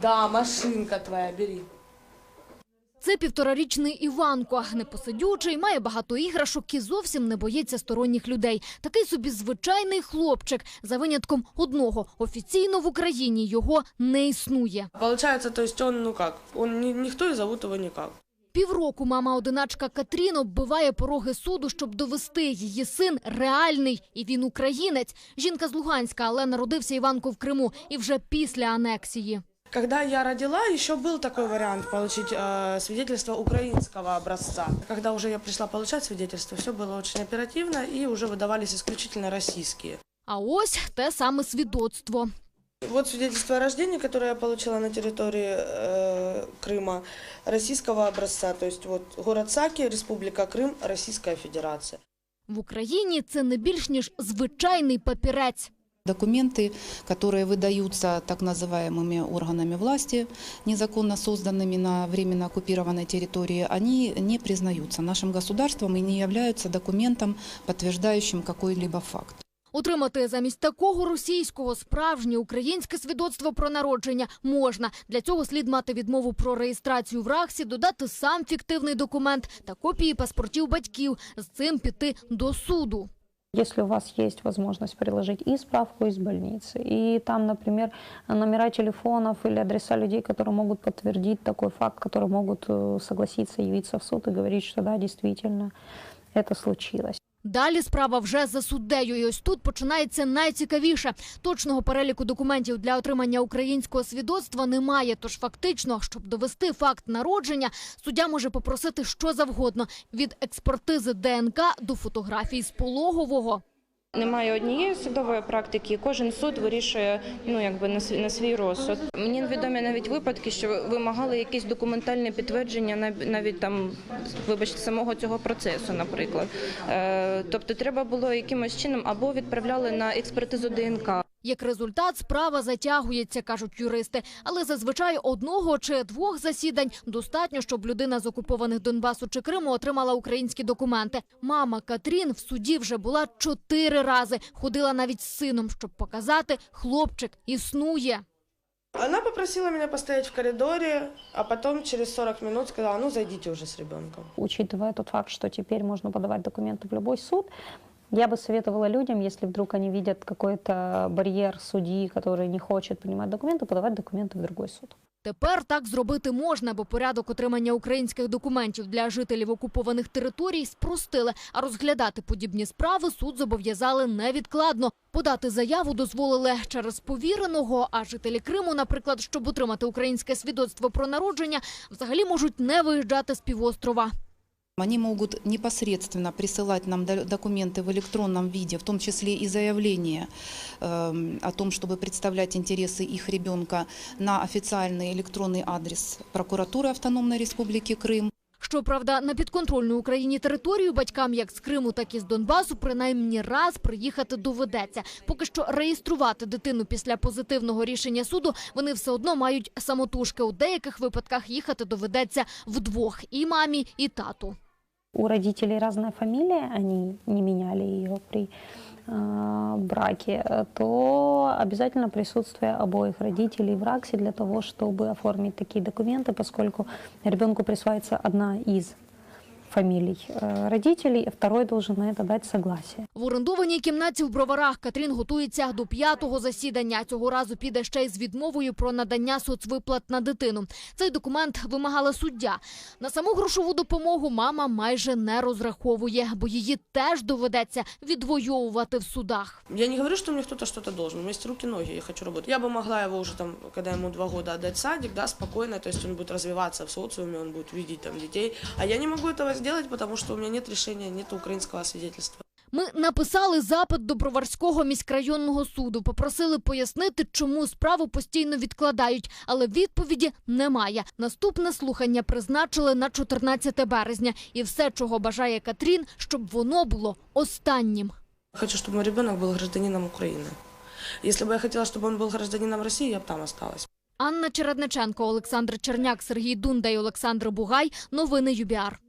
Да, машинка твоя, бери. Це півторарічний Іванко, непосидючий, має багато іграшок і зовсім не боїться сторонніх людей. Такий собі звичайний хлопчик, за винятком одного. Офіційно в Україні його не існує. Получается, то есть он, ну как, он ни- никто и зовут его никак. Півроку мама-одиначка Катрін оббиває пороги суду, щоб довести її син реальний, і він українець. Жінка з Луганська, але народився Іванко в Криму і вже після анексії. Когда я родила, еще был такой вариант получить э, свидетельство украинского образца. Когда уже я пришла получать свидетельство, все было очень оперативно и уже выдавались исключительно российские. А ось те саме свідоцтво. Вот свидетельство о рождении, которое я получила на территории э, Крыма, российского образца. То есть вот город Саки, Республика Крым, Российская Федерация. В Україні це не більш ніж звичайний папірець. Документы, которые выдаются так называемыми органами власти, незаконно созданными на временно оккупированной территории, они не признаются нашим государством и не являются документом, подтверждающим какой-либо факт. Отримати замість такого російського справжнє українське свідоцтво про народження можна. Для цього слід мати відмову про реєстрацію в РАКСі, додати сам фіктивний документ та копії паспортів батьків. З цим піти до суду. Если у вас есть возможность приложить и справку из больницы, и там, например, номера телефонов или адреса людей, которые могут подтвердить такой факт, которые могут э, согласиться явиться в суд и говорить, что да, действительно, это случилось. Далі справа вже за суддею. І ось тут починається найцікавіше. Точного переліку документів для отримання українського свідоцтва немає. Тож фактично, щоб довести факт народження, суддя може попросити що завгодно від експертизи ДНК до фотографій з пологового. Немає однієї судової практики, кожен суд вирішує ну якби на свій, розсуд. Мені відомі навіть випадки, що вимагали якісь документальне підтвердження навіть там, вибачте, самого цього процесу, наприклад. Е, тобто, треба було якимось чином або відправляли на експертизу ДНК. Як результат, справа затягується, кажуть юристи. Але зазвичай одного чи двох засідань достатньо, щоб людина з окупованих Донбасу чи Криму отримала українські документи. Мама Катрін в суді вже була чотири рази. Ходила навіть з сином, щоб показати, хлопчик існує. Она попросила меня постоять в коридоре, а потом через 40 минут сказала, ну зайдите уже с ребенком. Учитывая тот факт, что теперь можно подавать документы в любой суд, я бы советовала людям, если вдруг они видят какой-то барьер судьи, который не хочет принимать документы, подавать документы в другой суд. Тепер так зробити можна, бо порядок отримання українських документів для жителів окупованих територій спростили. А розглядати подібні справи суд зобов'язали невідкладно. Подати заяву дозволили через повіреного. А жителі Криму, наприклад, щоб отримати українське свідоцтво про народження, взагалі можуть не виїжджати з півострова. Они могут непосредственно присылать нам до- документы в электронном виде, в том числе и заявление эм, о том, чтобы представлять интересы их ребенка на официальный электронный адрес прокуратуры Автономной Республики Крым. Щоправда, на підконтрольну Україні територію батькам як з Криму, так і з Донбасу принаймні раз приїхати доведеться. Поки що реєструвати дитину після позитивного рішення суду вони все одно мають самотужки. У деяких випадках їхати доведеться вдвох – і мамі, і тату. У родителей разная фамилия, они не меняли ее при э, браке, э, то обязательно присутствие обоих родителей в РАКСе для того, чтобы оформить такие документы, поскольку ребенку присваивается одна из фамилий э, родителей, а второй должен на это дать согласие. В орендованій кімнаті в Броварах Катрін готується до п'ятого засідання. Цього разу піде ще й з відмовою про надання соцвиплат на дитину. Цей документ вимагала суддя. На саму грошову допомогу мама майже не розраховує, бо її теж доведеться відвоювати в судах. Я не говорю, что мне кто-то что-то должен. У меня есть руки, ноги, я хочу работать. Я бы могла его уже там, когда ему два года отдать в садик, да, спокойно, то есть он будет развиваться в социуме, он будет видеть там детей. А я не могу этого сделать, потому что у меня нет решения, нет украинского свидетельства. Ми написали запит до Броварського міськрайонного суду, попросили пояснити, чому справу постійно відкладають, але відповіді немає. Наступне слухання призначили на 14 березня, і все, чого бажає Катрін, щоб воно було останнім. Хочу, чтобы мой ребенок был гражданином Украины. Если бы я хотела, чтобы он был гражданином России, я бы там осталась. Анна Чередниченко, Олександр Черняк, Сергій Дунда і Олександр Бугай. Новини ЮБІАР.